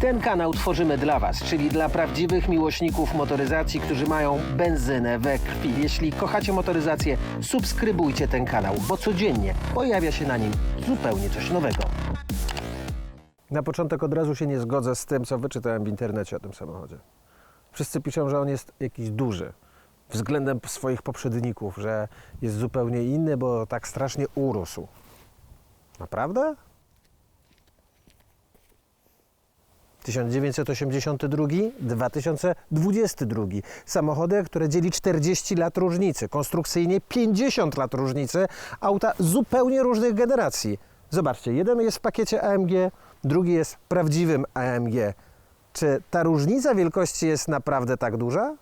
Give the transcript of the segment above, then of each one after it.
Ten kanał tworzymy dla Was, czyli dla prawdziwych miłośników motoryzacji, którzy mają benzynę we krwi. Jeśli kochacie motoryzację, subskrybujcie ten kanał, bo codziennie pojawia się na nim zupełnie coś nowego. Na początek od razu się nie zgodzę z tym, co wyczytałem w internecie o tym samochodzie. Wszyscy piszą, że on jest jakiś duży względem swoich poprzedników, że jest zupełnie inny, bo tak strasznie urósł. Naprawdę? 1982, 2022. Samochody, które dzieli 40 lat różnicy, konstrukcyjnie 50 lat różnicy, auta zupełnie różnych generacji. Zobaczcie, jeden jest w pakiecie AMG, drugi jest prawdziwym AMG. Czy ta różnica wielkości jest naprawdę tak duża?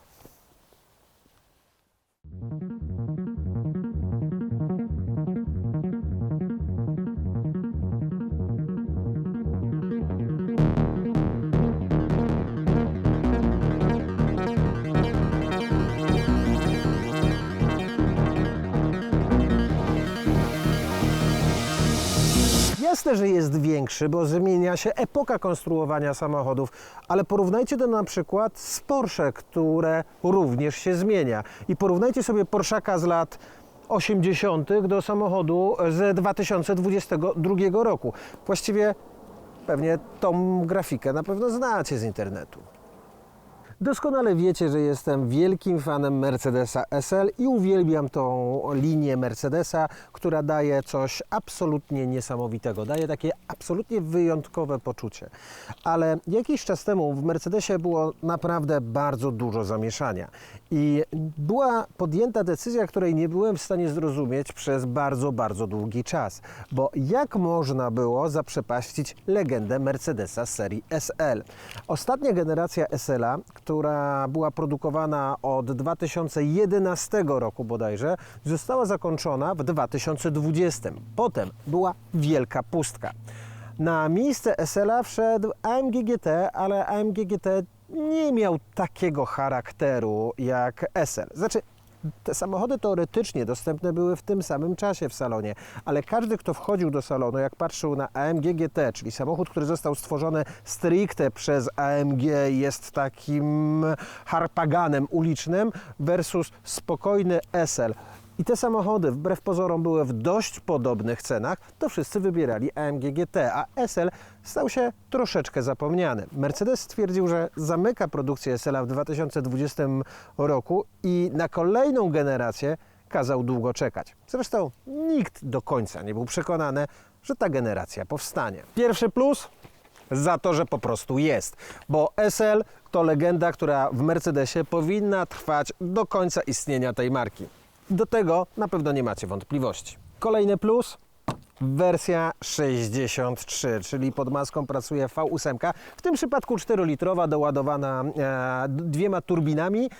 Jasne, że jest większy, bo zmienia się epoka konstruowania samochodów, ale porównajcie to na przykład z Porsche, które również się zmienia. I porównajcie sobie Porszaka z lat 80. do samochodu z 2022 roku. Właściwie pewnie tą grafikę na pewno znacie z internetu. Doskonale wiecie, że jestem wielkim fanem Mercedesa SL i uwielbiam tą linię Mercedesa, która daje coś absolutnie niesamowitego. Daje takie absolutnie wyjątkowe poczucie. Ale jakiś czas temu w Mercedesie było naprawdę bardzo dużo zamieszania i była podjęta decyzja, której nie byłem w stanie zrozumieć przez bardzo, bardzo długi czas. Bo jak można było zaprzepaścić legendę Mercedesa serii SL? Ostatnia generacja SL-a, która była produkowana od 2011 roku bodajże, została zakończona w 2020. Potem była wielka pustka. Na miejsce SL-a wszedł AMG GT, ale AMG GT nie miał takiego charakteru jak SL. Znaczy, te samochody teoretycznie dostępne były w tym samym czasie w salonie, ale każdy, kto wchodził do salonu, jak patrzył na AMG GT, czyli samochód, który został stworzony stricte przez AMG, jest takim harpaganem ulicznym versus spokojny SL. I te samochody, wbrew pozorom, były w dość podobnych cenach, to wszyscy wybierali AMG GT, a SL stał się troszeczkę zapomniany. Mercedes stwierdził, że zamyka produkcję SL w 2020 roku i na kolejną generację kazał długo czekać. Zresztą nikt do końca nie był przekonany, że ta generacja powstanie. Pierwszy plus za to, że po prostu jest, bo SL to legenda, która w Mercedesie powinna trwać do końca istnienia tej marki. Do tego na pewno nie macie wątpliwości. Kolejny plus wersja 63, czyli pod maską pracuje V8, w tym przypadku 4-litrowa doładowana e, dwiema turbinami.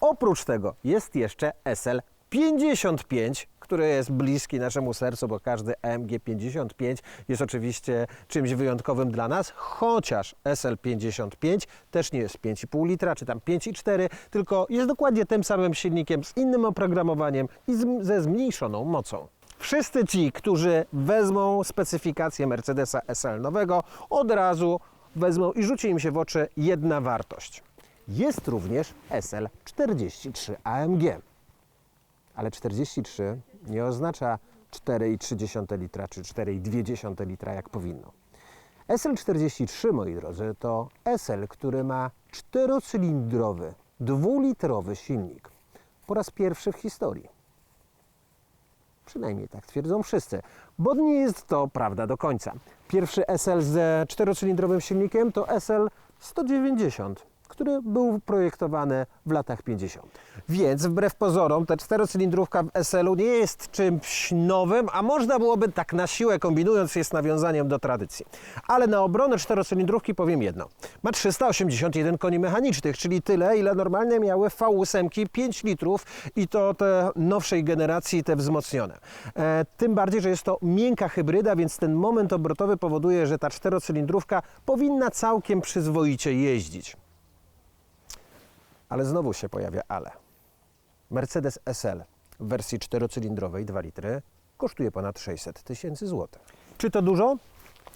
Oprócz tego jest jeszcze SL 55, który jest bliski naszemu sercu, bo każdy AMG 55 jest oczywiście czymś wyjątkowym dla nas, chociaż SL 55 też nie jest 5,5 litra, czy tam 5,4, tylko jest dokładnie tym samym silnikiem z innym oprogramowaniem i z, ze zmniejszoną mocą. Wszyscy ci, którzy wezmą specyfikację Mercedesa SL nowego, od razu wezmą i rzuci im się w oczy jedna wartość. Jest również SL 43 AMG. Ale 43 nie oznacza 4,3 litra czy 4,2 litra jak powinno. SL43, moi drodzy, to SL, który ma czterocylindrowy, dwulitrowy silnik. Po raz pierwszy w historii. Przynajmniej tak twierdzą wszyscy, bo nie jest to prawda do końca. Pierwszy SL z czterocylindrowym silnikiem to SL 190, który był projektowany w latach 50. Więc wbrew pozorom ta czterocylindrówka w SL-u nie jest czymś nowym, a można byłoby tak na siłę kombinując jest nawiązaniem do tradycji. Ale na obronę czterocylindrówki powiem jedno. Ma 381 koni mechanicznych, czyli tyle, ile normalnie miały V8 5 litrów i to te nowszej generacji, te wzmocnione. E, tym bardziej, że jest to miękka hybryda, więc ten moment obrotowy powoduje, że ta czterocylindrówka powinna całkiem przyzwoicie jeździć. Ale znowu się pojawia ale. Mercedes SL w wersji czterocylindrowej 2 litry kosztuje ponad 600 tysięcy złotych. Czy to dużo?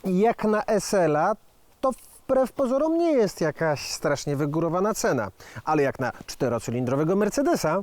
Jak na SL-a to wbrew pozorom nie jest jakaś strasznie wygórowana cena. Ale jak na czterocylindrowego Mercedesa,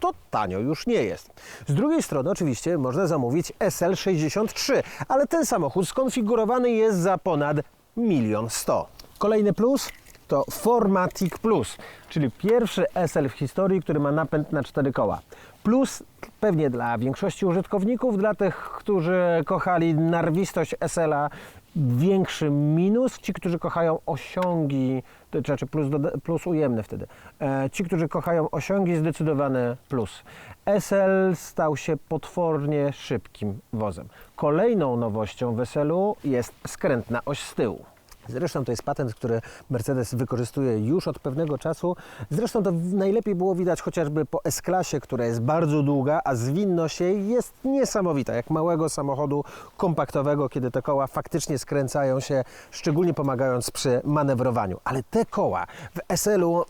to tanio już nie jest. Z drugiej strony oczywiście można zamówić SL63, ale ten samochód skonfigurowany jest za ponad milion sto. Kolejny plus to Formatic Plus, czyli pierwszy SL w historii, który ma napęd na cztery koła. Plus pewnie dla większości użytkowników, dla tych, którzy kochali narwistość SL-a, większy minus. Ci, którzy kochają osiągi, to znaczy plus, plus ujemny wtedy. E, ci, którzy kochają osiągi, zdecydowany plus. SL stał się potwornie szybkim wozem. Kolejną nowością w SL-u jest skrętna oś z tyłu. Zresztą to jest patent, który Mercedes wykorzystuje już od pewnego czasu. Zresztą to najlepiej było widać chociażby po S-klasie, która jest bardzo długa, a zwinność jej jest niesamowita, jak małego samochodu kompaktowego, kiedy te koła faktycznie skręcają się, szczególnie pomagając przy manewrowaniu. Ale te koła w SL-u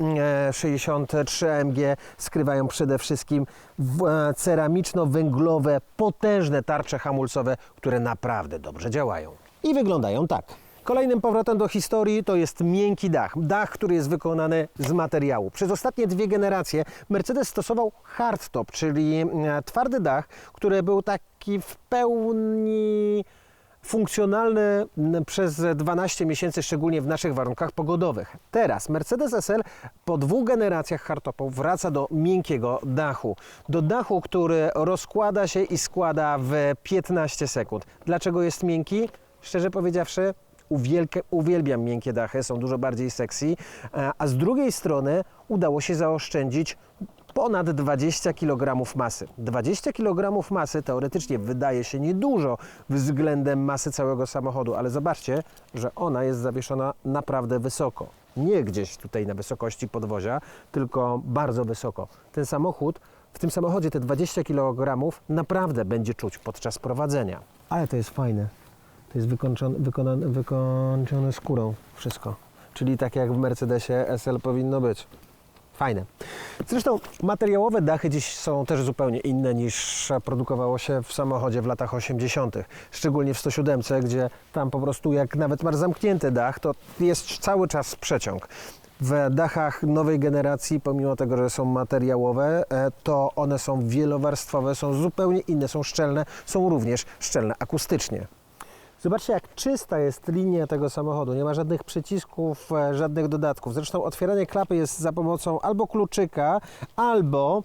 e, 63 AMG skrywają przede wszystkim e, ceramiczno-węglowe, potężne tarcze hamulcowe, które naprawdę dobrze działają. I wyglądają tak. Kolejnym powrotem do historii to jest miękki dach. Dach, który jest wykonany z materiału. Przez ostatnie dwie generacje Mercedes stosował hardtop, czyli e, twardy dach, który był taki w pełni funkcjonalny przez 12 miesięcy, szczególnie w naszych warunkach pogodowych. Teraz Mercedes SL po dwóch generacjach hardtopu wraca do miękkiego dachu. Do dachu, który rozkłada się i składa w 15 sekund. Dlaczego jest miękki? Szczerze powiedziawszy, uwielbiam miękkie dachy, są dużo bardziej sexy, e, a z drugiej strony udało się zaoszczędzić ponad 20 kg masy. 20 kg masy teoretycznie wydaje się niedużo względem masy całego samochodu, ale zobaczcie, że ona jest zawieszona naprawdę wysoko. Nie gdzieś tutaj na wysokości podwozia, tylko bardzo wysoko. Ten samochód, w tym samochodzie te 20 kg naprawdę będzie czuć podczas prowadzenia. Ale to jest fajne. Jest wykończone, wykonane, wykończone skórą wszystko. Czyli tak jak w Mercedesie SL powinno być. Fajne. Zresztą materiałowe dachy dziś są też zupełnie inne niż produkowało się w samochodzie w latach 80. Szczególnie w 107, gdzie tam po prostu jak nawet masz zamknięty dach, to jest cały czas przeciąg. W dachach nowej generacji, pomimo tego, że są materiałowe, e, to one są wielowarstwowe, są zupełnie inne, są szczelne, są również szczelne akustycznie. Zobaczcie, jak czysta jest linia tego samochodu. Nie ma żadnych przycisków, e, żadnych dodatków. Zresztą otwieranie klapy jest za pomocą albo kluczyka, albo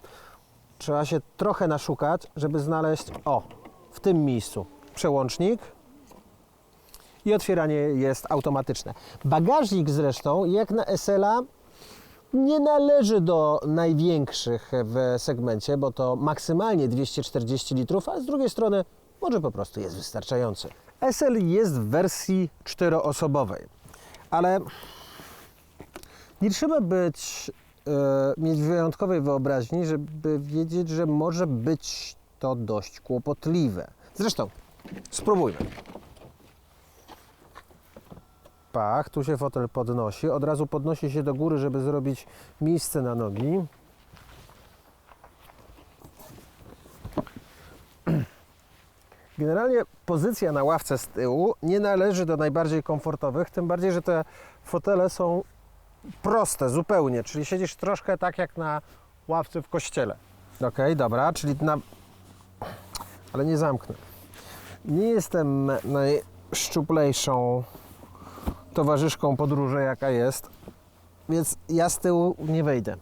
trzeba się trochę naszukać, żeby znaleźć, o, w tym miejscu przełącznik i otwieranie jest automatyczne. Bagażnik zresztą, jak na SL-a, nie należy do największych w segmencie, bo to maksymalnie 240 litrów, a z drugiej strony może po prostu jest wystarczający. SL jest w wersji czteroosobowej, ale nie trzeba być, e, mieć wyjątkowej wyobraźni, żeby wiedzieć, że może być to dość kłopotliwe. Zresztą, spróbujmy. Pach, tu się fotel podnosi, od razu podnosi się do góry, żeby zrobić miejsce na nogi. Generalnie pozycja na ławce z tyłu nie należy do najbardziej komfortowych, tym bardziej, że te fotele są proste zupełnie, czyli siedzisz troszkę tak jak na ławce w kościele. Ok, dobra, czyli na... ale nie zamknę. Nie jestem najszczuplejszą towarzyszką podróży, jaka jest, więc ja z tyłu nie wejdę.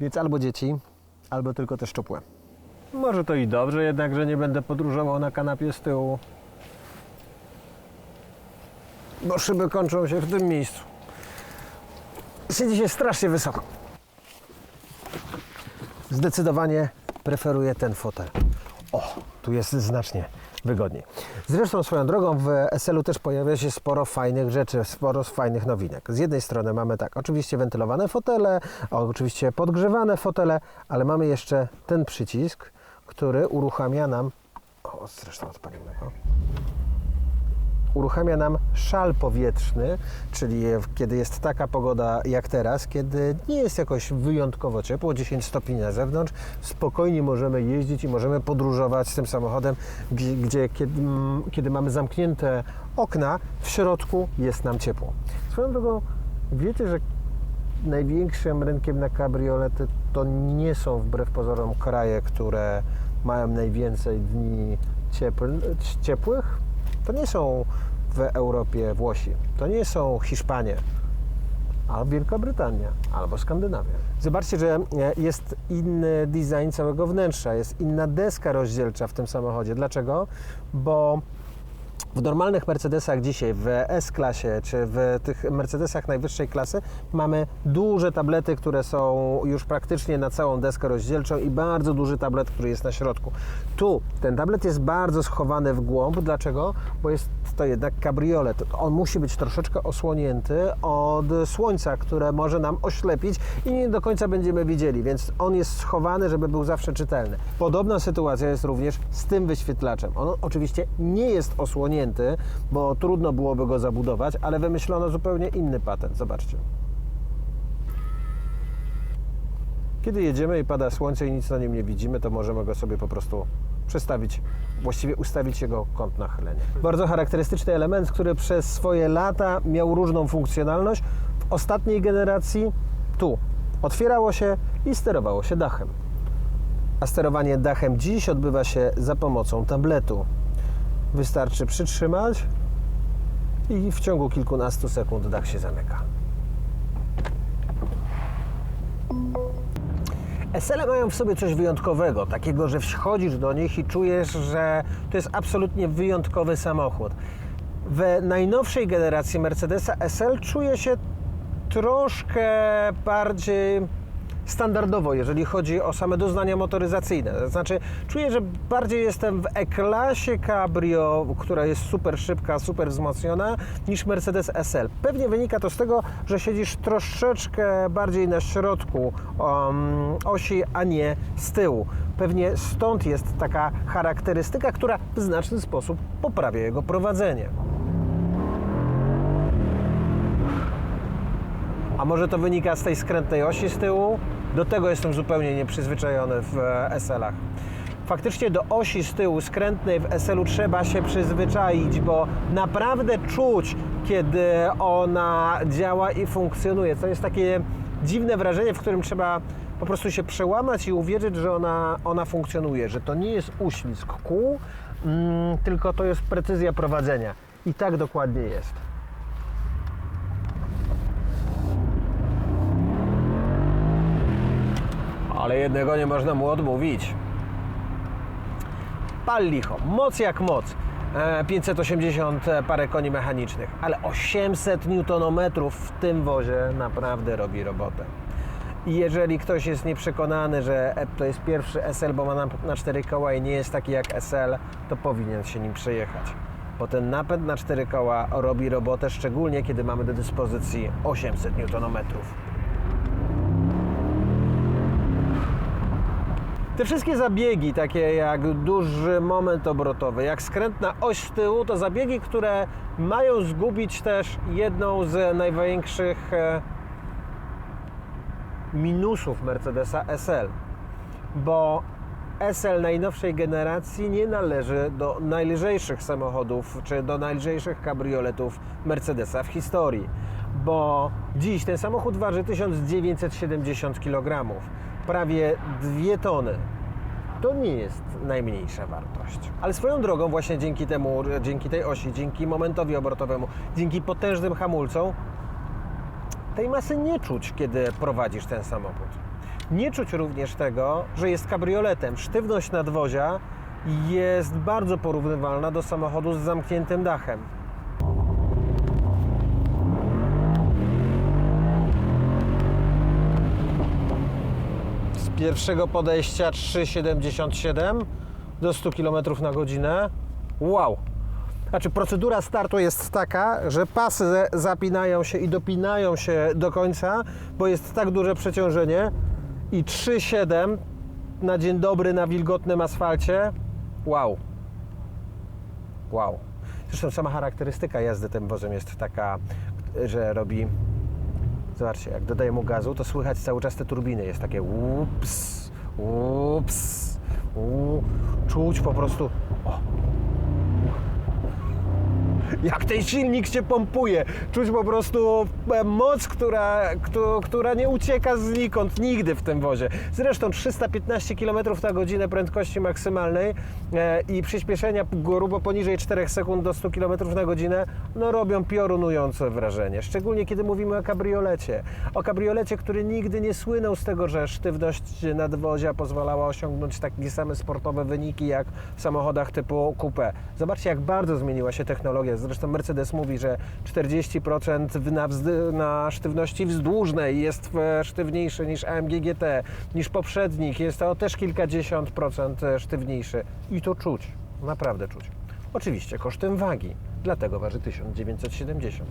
Więc albo dzieci, albo tylko te szczupłe. Może to i dobrze, jednak, że nie będę podróżował na kanapie z tyłu. Bo szyby kończą się w tym miejscu. Siedzi się strasznie wysoko. Zdecydowanie preferuję ten fotel. O, tu jest znacznie wygodniej. Zresztą swoją drogą w SL-u też pojawia się sporo fajnych rzeczy, sporo fajnych nowinek. Z jednej strony mamy tak, oczywiście wentylowane fotele, oczywiście podgrzewane fotele, ale mamy jeszcze ten przycisk, który uruchamia nam... O, zresztą odpalimy go. uruchamia nam szal powietrzny, czyli kiedy jest taka pogoda jak teraz, kiedy nie jest jakoś wyjątkowo ciepło, 10 stopni na zewnątrz, spokojnie możemy jeździć i możemy podróżować tym samochodem, gdzie, gdzie kiedy, mm, kiedy mamy zamknięte okna, w środku jest nam ciepło. Swoją drogą, wiecie, że największym rynkiem na kabriolety to nie są wbrew pozorom kraje, które mają najwięcej dni ciepły, ciepłych. To nie są w Europie Włosi, to nie są Hiszpanie, albo Wielka Brytania, albo Skandynawia. Zobaczcie, że e, jest inny design całego wnętrza, jest inna deska rozdzielcza w tym samochodzie. Dlaczego? Bo w normalnych Mercedesach dzisiaj, w S-klasie czy w tych Mercedesach najwyższej klasy mamy duże tablety, które są już praktycznie na całą deskę rozdzielczą i bardzo duży tablet, który jest na środku. Tu ten tablet jest bardzo schowany w głąb. Dlaczego? Bo jest to jednak kabriolet. On musi być troszeczkę osłonięty od słońca, które może nam oślepić i nie do końca będziemy widzieli, więc on jest schowany, żeby był zawsze czytelny. Podobna sytuacja jest również z tym wyświetlaczem. On oczywiście nie jest osłonięty, bo trudno byłoby go zabudować, ale wymyślono zupełnie inny patent. Zobaczcie. Kiedy jedziemy i pada słońce i nic na nim nie widzimy, to możemy go sobie po prostu przestawić, właściwie ustawić jego kąt nachylenia. Bardzo charakterystyczny element, który przez swoje lata miał różną funkcjonalność. W ostatniej generacji tu otwierało się i sterowało się dachem. A sterowanie dachem dziś odbywa się za pomocą tabletu. Wystarczy przytrzymać i w ciągu kilkunastu sekund dach się zamyka. SL mają w sobie coś wyjątkowego, takiego, że wchodzisz do nich i czujesz, że to jest absolutnie wyjątkowy samochód. W najnowszej generacji Mercedesa SL czuje się troszkę bardziej standardowo, jeżeli chodzi o same doznania motoryzacyjne. To znaczy, czuję, że bardziej jestem w E-klasie Cabrio, która jest super szybka, super wzmocniona, niż Mercedes SL. Pewnie wynika to z tego, że siedzisz troszeczkę bardziej na środku um, osi, a nie z tyłu. Pewnie stąd jest taka charakterystyka, która w znaczny sposób poprawia jego prowadzenie. A może to wynika z tej skrętnej osi z tyłu? Do tego jestem zupełnie nieprzyzwyczajony w e, SL-ach. Faktycznie do osi z tyłu skrętnej w SL-u trzeba się przyzwyczaić, bo naprawdę czuć, kiedy ona działa i funkcjonuje. To jest takie dziwne wrażenie, w którym trzeba po prostu się przełamać i uwierzyć, że ona, ona funkcjonuje, że to nie jest uślizg kół, mm, tylko to jest precyzja prowadzenia. I tak dokładnie jest. Ale jednego nie można mu odmówić. Pal licho, moc jak moc. E, 580 parę koni mechanicznych, ale 800 Nm w tym wozie naprawdę robi robotę. I jeżeli ktoś jest nieprzekonany, że to jest pierwszy SL, bo ma na 4 koła i nie jest taki jak SL, to powinien się nim przejechać. Bo ten napęd na 4 koła robi robotę, szczególnie kiedy mamy do dyspozycji 800 Nm. Te wszystkie zabiegi, takie jak duży moment obrotowy, jak skrętna oś z tyłu, to zabiegi, które mają zgubić też jedną z największych e, minusów Mercedesa SL. Bo SL najnowszej generacji nie należy do najlżejszych samochodów czy do najlżejszych kabrioletów Mercedesa w historii. Bo dziś ten samochód waży 1970 kg prawie 2 tony. To nie jest najmniejsza wartość. Ale swoją drogą, właśnie dzięki temu, dzięki tej osi, dzięki momentowi obrotowemu, dzięki potężnym hamulcom, tej masy nie czuć, kiedy prowadzisz ten samochód. Nie czuć również tego, że jest kabrioletem. Sztywność nadwozia jest bardzo porównywalna do samochodu z zamkniętym dachem. Pierwszego podejścia 3,77 do 100 km na godzinę. Wow! Znaczy procedura startu jest taka, że pasy zapinają się i dopinają się do końca, bo jest tak duże przeciążenie i 3,7 na dzień dobry na wilgotnym asfalcie. Wow! Wow! Zresztą sama charakterystyka jazdy tym wozem jest taka, że robi. Zobaczcie, jak dodaję mu gazu, to słychać cały czas te turbiny. Jest takie ups, ups, u, czuć po prostu. O, jak ten silnik się pompuje. Czuć po prostu e, moc, która, któ- która nie ucieka znikąd nigdy w tym wozie. Zresztą 315 km na godzinę prędkości maksymalnej e, i przyspieszenia grubo poniżej 4 sekund do 100 km na godzinę no, robią piorunujące wrażenie. Szczególnie kiedy mówimy o kabriolecie. O kabriolecie, który nigdy nie słynął z tego, że sztywność nadwozia pozwalała osiągnąć takie same sportowe wyniki jak w samochodach typu coupe. Zobaczcie, jak bardzo zmieniła się technologia. Zresztą Mercedes mówi, że 40% w- na, na sztywności wzdłużnej jest sztywniejszy niż AMG GT, niż poprzednik. Jest to też kilkadziesiąt procent sztywniejszy. I to czuć, naprawdę czuć. Oczywiście kosztem wagi, dlatego waży 1970.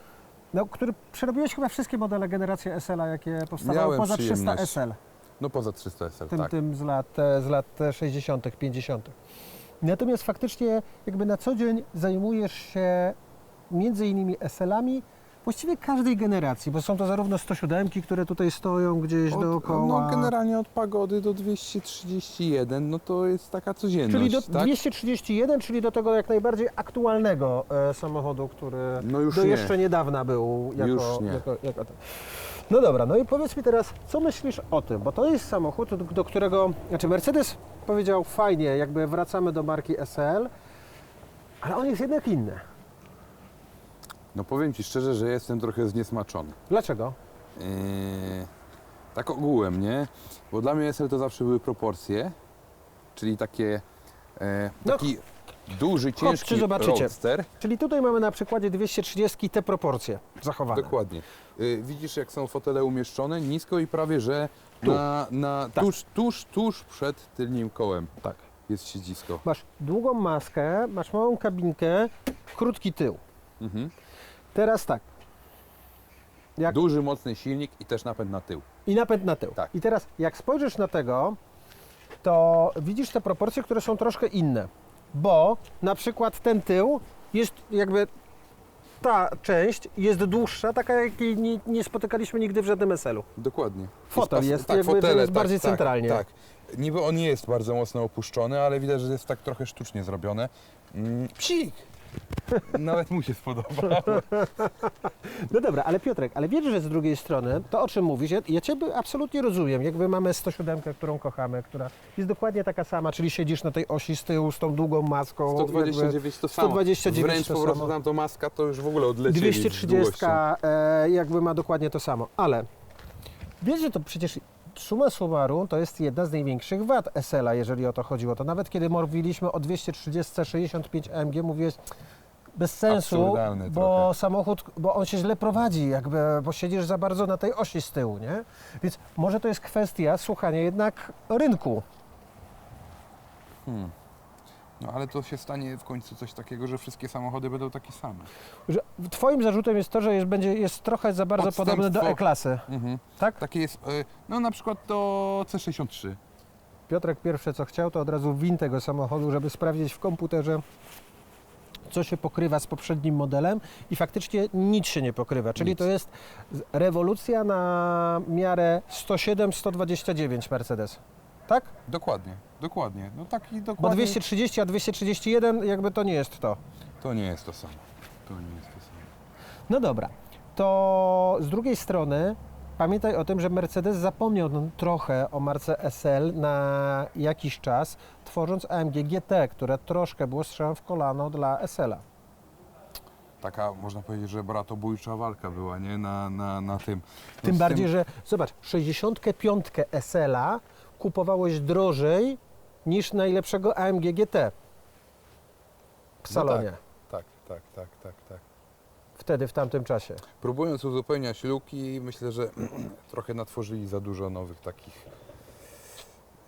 no, który przerobiłeś chyba wszystkie modele generacji SL-a, jakie powstawały Miałem poza 300 przyjemność. SL, No poza 300 SL, tym, tak. tym z, lat, e, z lat e, 60., 50. Natomiast faktycznie jakby na co dzień zajmujesz się między innymi SL-ami właściwie każdej generacji, bo są to zarówno 107, które tutaj stoją gdzieś Od, dookoła. no generalnie od Pagody do 231, no to jest taka codzienność, Czyli do tak? 231, czyli do tego jak najbardziej aktualnego e, samochodu, który No już do nie. jeszcze niedawna był jako, Już nie. jako, jako ten. No dobra, no i powiedz mi teraz, co myślisz o tym, bo to jest samochód, do, do którego, znaczy Mercedes powiedział fajnie, jakby wracamy do marki SL, ale on jest jednak inny. No powiem Ci szczerze, że jestem trochę zniesmaczony. Dlaczego? Yy, tak ogółem, nie? Bo dla mnie SL to zawsze były proporcje, czyli takie, e, No, taki duży, ciężki zobaczycie. roadster. Czyli tutaj mamy na przykładzie 230 te proporcje zachowane. Dokładnie. Y, Widzisz, jak są fotele umieszczone nisko i prawie, że Tu. na, na Tak. tuż, tuż, tuż przed tylnym kołem Tak. jest siedzisko. Masz długą maskę, masz małą kabinkę, krótki tył. Mhm. Teraz tak. Jak Duży, mocny silnik i też napęd na tył. I napęd na tył. Tak. I teraz jak spojrzysz na tego, to widzisz te proporcje, które są troszkę inne. Bo na przykład ten tył jest jakby ta część jest dłuższa, taka jakiej nie, nie spotykaliśmy nigdy w żadnym SL-u. Dokładnie. Fotel I jest jakby, że jest bardziej centralnie. Tak, Niby on nie jest bardzo mocno opuszczony, ale widać, że jest tak trochę sztucznie zrobione. Mm, psik! Nawet mu się spodoba. No dobra, ale Piotrek, ale wiesz, że z drugiej strony, to o czym mówisz, ja, ja Ciebie absolutnie rozumiem. Jakby mamy 107, którą kochamy, która jest dokładnie taka sama, czyli siedzisz na tej osi z tyłu z tą długą maską. 129 to samo. 129 Wręcz to po prostu samo. tam to maska to już w ogóle odlecieli z 230 długością. e, jakby ma dokładnie to samo, ale wiesz, że to przecież summa summarum to jest jedna z największych wad SL-a, jeżeli o to chodziło. To nawet kiedy mówiliśmy o 230 65 AMG, mówiłeś bez sensu, Absurdalny bo trochę. samochód, bo on się źle prowadzi, jakby, bo siedzisz za bardzo na tej osi z tyłu, nie? Więc może to jest kwestia słuchania jednak rynku. No ale to się stanie w końcu coś takiego, że wszystkie samochody będą takie same. Że twoim zarzutem jest to, że jest, będzie, jest trochę za bardzo podobny do Odstępstwo. E-klasy, Mhm. tak? Takie jest, e, no na przykład to C63. Piotrek pierwsze co chciał, to od razu win tego samochodu, żeby sprawdzić w komputerze, co się pokrywa z poprzednim modelem i faktycznie nic się nie pokrywa. Czyli Nic. to jest z- rewolucja na miarę 107-129 Mercedes. Tak? Dokładnie, dokładnie. No taki Bo dokładnie. 230, a 231 jakby to nie jest to. To nie jest to samo. To nie jest to samo. No dobra, to z drugiej strony pamiętaj o tym, że Mercedes zapomniał no, trochę o marce SL na jakiś czas, tworząc AMG GT, które troszkę było strzałem w kolano dla SL-a. Taka, można powiedzieć, że bratobójcza walka była, nie? Na, na, na tym. No Tym z bardziej, że zobacz, 65 SL-a kupowałeś drożej niż najlepszego AMG GT w No salonie. Tak, tak, tak, tak, tak. wtedy, w tamtym czasie? Próbując uzupełniać luki, myślę, że trochę natworzyli za dużo nowych takich.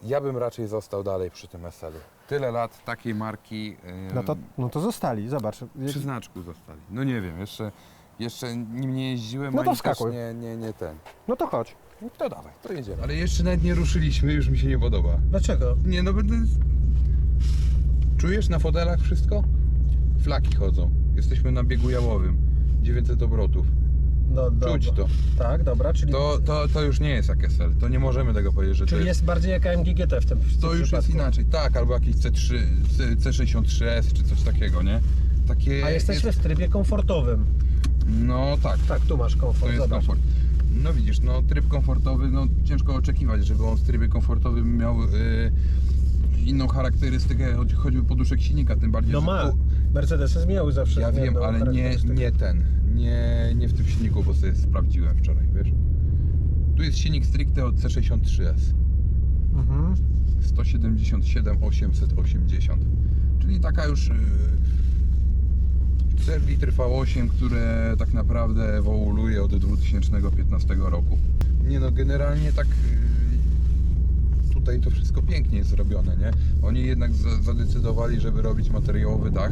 Ja bym raczej został dalej przy tym SL-u. Tyle lat takiej marki. Yy, No to, no to zostali, zobacz. przy znaczku zostali. No nie wiem, jeszcze, jeszcze nim nie jeździłem, No to ani też wskakuj. nie, nie, nie ten. No to chodź. No to dawaj, to jedziemy. Ale jeszcze nawet nie ruszyliśmy, już mi się nie podoba. Dlaczego? Nie no, będę... Czujesz na fotelach wszystko? Flaki chodzą. Jesteśmy na biegu jałowym. 900 obrotów. No, Czuć to. Tak, dobra, czyli, To, to. to już nie jest jak SL. To nie możemy tego powiedzieć, że to czyli jest... jest bardziej jak AMG GT w tym, w tym To już jest przypadku. inaczej. Tak, albo jakiś C3, C, C63S czy coś takiego, nie? Takie A jesteśmy jest... w trybie komfortowym. No tak, Tak, tu masz komfort, to jest zobacz. komfort. No widzisz, no tryb komfortowy, no ciężko oczekiwać, żeby on w trybie komfortowym miał y, inną charakterystykę, choć- choćby poduszek silnika, tym bardziej, No że ma. tu- Mercedesy miały zawsze Ja wiem, zmienną ale nie, charakterystykę. nie ten, nie, nie w tym silniku, bo sobie sprawdziłem wczoraj, wiesz. Tu jest silnik stricte od C63S, Mhm. 177 880, czyli taka już y, 4 litry V8, które tak naprawdę ewoluuje od 2015 roku. Nie no, generalnie tak y, tutaj to wszystko pięknie jest zrobione, nie? Oni jednak za- zadecydowali, żeby robić materiałowy dach.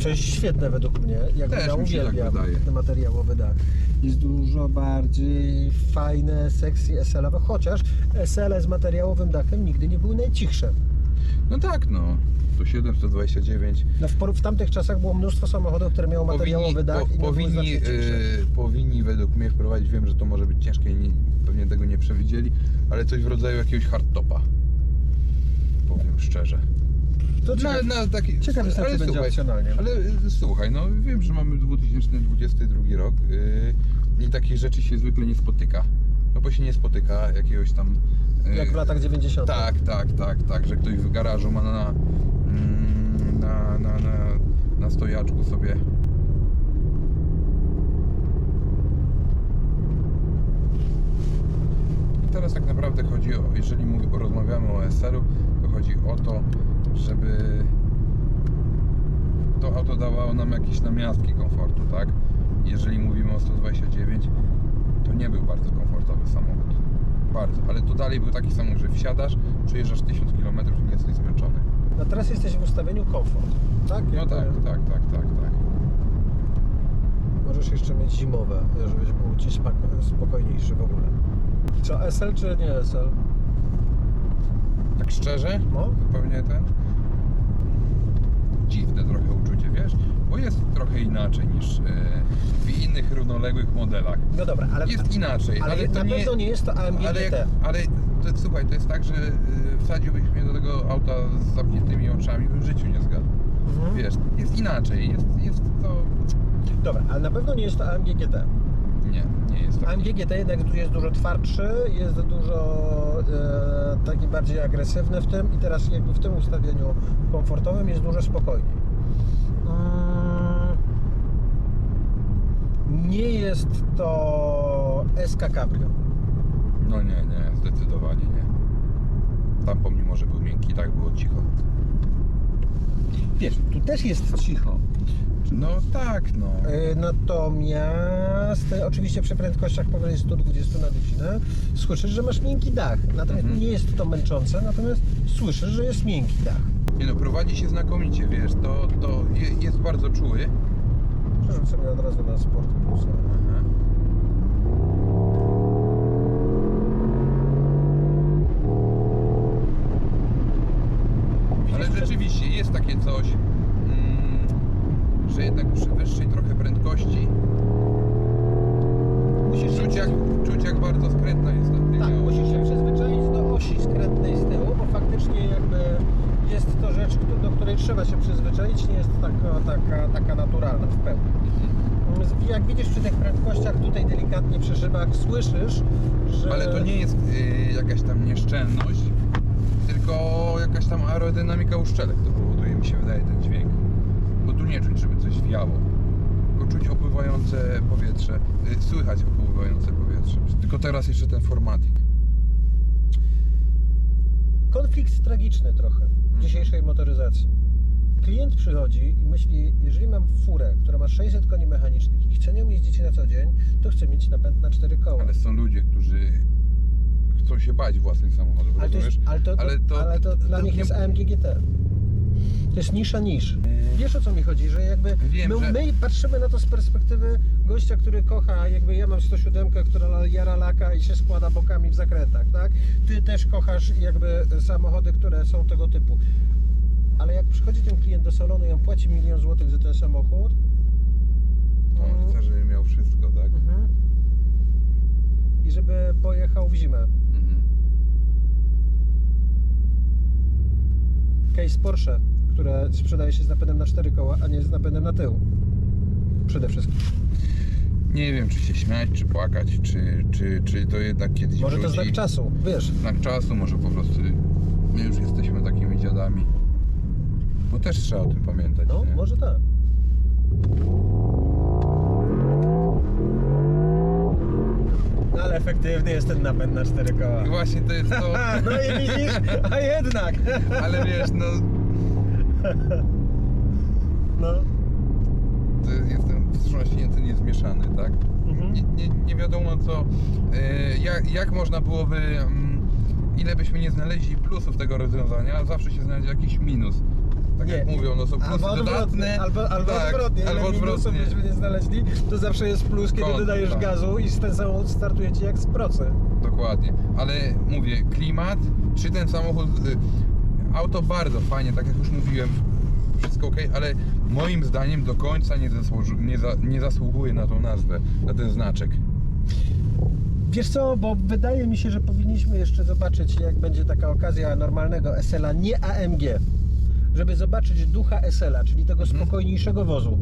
Co jest świetne według mnie. Jak Też ja tak uwielbiam wydaje. ten materiałowy dach. Jest dużo bardziej fajne, sexy SL-owe, chociaż SL z materiałowym dachem nigdy nie były najcichsze. No tak, no. To 729. No w, por- w tamtych czasach było mnóstwo samochodów, które miały materiałowy dach po, i nie były powinni, znacznie y, powinni według mnie wprowadzić, wiem, że to może być ciężkie i nie, pewnie tego nie przewidzieli, ale coś w rodzaju jakiegoś hardtopa. Powiem szczerze. To ciekawe, Na, na taki, ciekaw jestem, ale czy będzie opcjonalnie. Ale y, słuchaj, no wiem, że mamy 2022 rok y, i takich rzeczy się zwykle nie spotyka. No bo się nie spotyka jakiegoś tam... Jak w latach 90. Tak, tak, tak, tak, że ktoś w garażu ma na, na, na, na, na stojaczku sobie. Teraz tak naprawdę chodzi o, jeżeli mówi, rozmawiamy o SL-u, to chodzi o to, żeby to auto dawało nam jakieś namiastki komfortu, tak? Jeżeli mówimy o 129, to nie był bardzo komfortowy samochód. Bardzo, ale to dalej był taki samochód, że wsiadasz, przejeżdżasz 1000 km i nie jesteś zmęczony. No teraz jesteś w ustawieniu komfort. Tak? No tak, tak, tak, tak, tak. Możesz jeszcze mieć zimowe, żebyś był ci smak- spokojniejszy w ogóle. Co, SL czy nie SL? Tak szczerze, No. zupełnie ten. Dziwne trochę uczucie, wiesz? Bo jest trochę inaczej niż e, w innych równoległych modelach. No dobra, ale, Jest inaczej, ale, ale to na nie- pewno nie jest to AMG Ale, GT. ale to, słuchaj, to jest tak, że y, wsadziłbyś mnie do tego auta z zamkniętymi oczami, bym w życiu nie zgadł. Mhm. Wiesz, jest inaczej, jest, jest to... Dobra, ale na pewno nie jest to AMG GT. Nie, nie jest tak. AMG GT jednak jest dużo twardszy, jest dużo e, taki bardziej agresywny w tym i teraz jakby w tym ustawieniu komfortowym jest dużo spokojniej. Mm, Nie jest to SK Cabrio. No nie, nie, zdecydowanie nie. Tam pomimo, że był miękki, tak było cicho. Wiesz, tu też jest cicho. No tak, no. E, Natomiast e, oczywiście przy prędkościach powyżej 120 na godzinę słyszysz, że masz miękki dach. Natomiast Mhm. nie jest to męczące, natomiast słyszysz, że jest miękki dach. Nie no, prowadzi się znakomicie, wiesz, to, to je, jest bardzo czuły. Przerzuć sobie od razu na Sport Plus. Aha. Ale rzeczywiście jest takie coś, mm, że jednak przy wyższej trochę prędkości Musisz się, czuć jak, czuć jak bardzo skrętna jest ta tak, tył. musisz się przyzwyczaić do osi skrętnej z tyłu, bo faktycznie jakby jest to rzecz, któ- do której trzeba się przyzwyczaić, nie jest taka, taka, taka naturalna w pełni. Mm, Jak widzisz przy tych prędkościach tutaj delikatnie przy szybach słyszysz, że... Ale to nie jest y, jakaś tam nieszczelność, tylko jakaś tam aerodynamika uszczelek to powoduje, mi się wydaje, ten dźwięk. Bo tu nie czuć, żeby coś wiało. Tylko czuć opływające powietrze, y, słychać opływające powietrze. Tylko teraz jeszcze ten formatik. Konflikt tragiczny trochę Mhm. dzisiejszej motoryzacji. Klient przychodzi i myśli, jeżeli mam furę, która ma 600 koni mechanicznych i chcę nią jeździć na co dzień, to chcę mieć napęd na 4 koła. Ale są ludzie, którzy chcą się bać własnych samochodów, Ale to, jest, ale to, ale to- ale to to- dla nich nie- jest AMG GT. To jest nisza nisz. Wiesz o co mi chodzi, że jakby Wiem, my, że- my patrzymy na to z perspektywy gościa, który kocha, jakby ja mam 107, która jara laka i się składa bokami w zakrętach, tak? Ty też kochasz jakby samochody, które są tego typu. Ale jak przychodzi ten klient do salonu i on płaci milion złotych za ten samochód, On chce, żeby miał wszystko, tak? mhm. i żeby pojechał w zimę. Mhm. Case Porsche, które sprzedaje się z napędem na 4 koła, a nie z napędem na tył. Przede wszystkim. Nie wiem, czy się śmiać, czy płakać, czy, czy, czy to jednak kiedyś Może to wróci. znak czasu, wiesz. Znak czasu, może po prostu my już jesteśmy takimi dziadami. Bo też trzeba o tym pamiętać, No, nie? może tak. No ale efektywny jest ten napęd na 4 koła. I właśnie to jest to, No i widzisz, a jednak. ale wiesz, no, No. to jestem wstrząśnięty, niezmieszany, tak? Mhm. Nie, nie, nie wiadomo co, e, jak, jak można byłoby, mm, ile byśmy nie znaleźli plusów tego rozwiązania, zawsze się znajdzie jakiś minus. Tak jak Nie. mówią, no są plusy Albo odwrotnie, dodatne. albo, albo tak, odwrotnie. Ile albo minusów odwrotnie. byśmy nie znaleźli, to zawsze jest plus, kiedy Kontra. dodajesz gazu i ten samochód startuje ci jak z procy. Dokładnie, ale mówię, klimat, czy ten samochód, y, auto bardzo fajnie, tak jak już mówiłem, wszystko ok, ale moim zdaniem do końca nie, zasłuży, nie, za, nie zasługuje na tą nazwę, na ten znaczek. Wiesz co, bo wydaje mi się, że powinniśmy jeszcze zobaczyć, jak będzie taka okazja normalnego SL-a, nie AMG, żeby zobaczyć ducha SL-a, czyli tego Mhm. spokojniejszego wozu.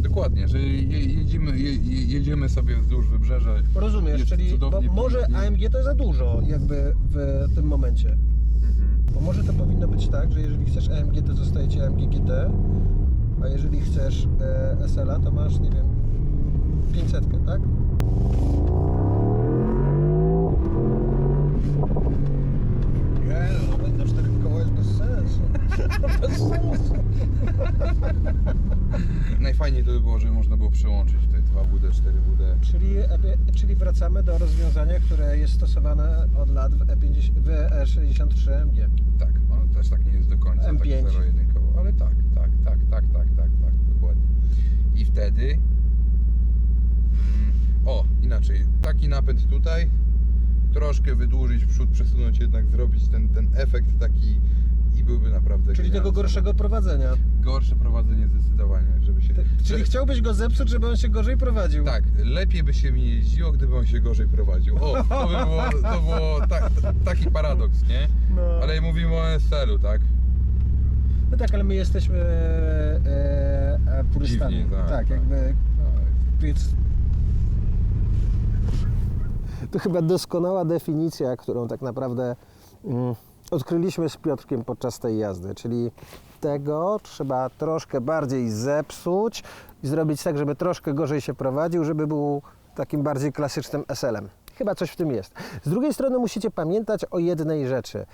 Dokładnie, że je, jedziemy, je, je- jedziemy sobie wzdłuż wybrzeża. Rozumiesz, czyli bo może. AMG to za dużo jakby w tym momencie. Mhm. Bo może to powinno być tak, że jeżeli chcesz AMG, to zostajecie AMG GT, a jeżeli chcesz e, SL-a, to masz, nie wiem, 500, tak? Najfajniej to by było, żeby można było przełączyć te 2WD, 4WD. Czyli, e- czyli wracamy do rozwiązania, które jest stosowane od lat w, E50, w E63 AMG. Tak, ono też tak nie jest do końca M5. tak zero-jedynkowo, ale tak, tak, tak, tak, tak, tak, tak, dokładnie. I wtedy, mm, o, inaczej, taki napęd tutaj, troszkę wydłużyć w przód, przesunąć jednak, zrobić ten, ten efekt taki byłby naprawdę Czyli tego genialny gorszego prowadzenia. Gorsze prowadzenie zdecydowanie, żeby się... Czyli że- chciałbyś go zepsuć, żeby on się gorzej prowadził. Tak, lepiej by się mi jeździło, gdyby on się gorzej prowadził. O, to by było, to było ta, ta, taki paradoks, nie? No. Ale mówimy o SL-u, tak? No tak, ale my jesteśmy e, e, purystami. Dziwni, tak, tak, tak. jakby Więc... To chyba doskonała definicja, którą tak naprawdę mm, odkryliśmy z Piotrkiem podczas tej jazdy, czyli tego trzeba troszkę bardziej zepsuć i zrobić tak, żeby troszkę gorzej się prowadził, żeby był takim bardziej klasycznym SL-em. Chyba coś w tym jest. Z drugiej strony musicie pamiętać o jednej rzeczy.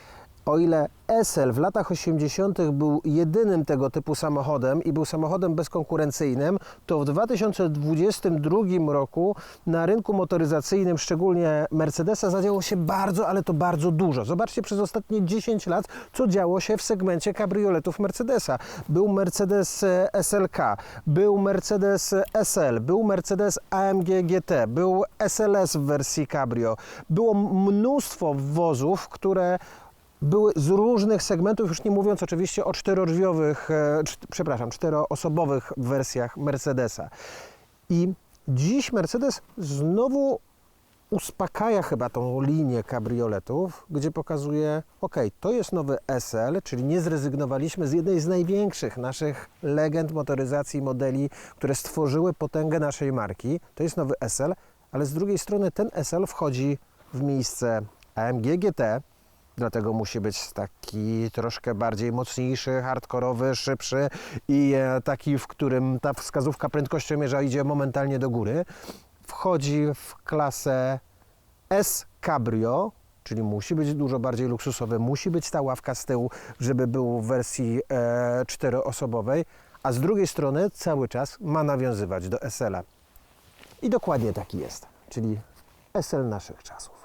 O ile SL w latach 80. był jedynym tego typu samochodem i był samochodem bezkonkurencyjnym, to w 2022 roku na rynku motoryzacyjnym, szczególnie Mercedesa, zadziało się bardzo, ale to bardzo dużo. Zobaczcie przez ostatnie 10 lat, co działo się w segmencie kabrioletów Mercedesa. Był Mercedes e, SLK, był Mercedes SL, był Mercedes AMG GT, był SLS w wersji cabrio. Było mnóstwo wozów, które były z różnych segmentów, już nie mówiąc oczywiście o czterodrzwiowych, e, przepraszam, czteroosobowych wersjach Mercedesa. I dziś Mercedes znowu uspokaja chyba tą linię kabrioletów, gdzie pokazuje, ok, to jest nowy SL, czyli nie zrezygnowaliśmy z jednej z największych naszych legend motoryzacji modeli, które stworzyły potęgę naszej marki. To jest nowy SL, ale z drugiej strony ten SL wchodzi w miejsce AMG GT, Dlatego musi być taki troszkę bardziej mocniejszy, hardkorowy, szybszy i e, taki, w którym ta wskazówka prędkościomierza idzie momentalnie do góry. Wchodzi w klasę S Cabrio, czyli musi być dużo bardziej luksusowy, musi być ta ławka z tyłu, żeby był w wersji e, czteroosobowej, a z drugiej strony cały czas ma nawiązywać do SL-a. I dokładnie taki jest, czyli SL naszych czasów.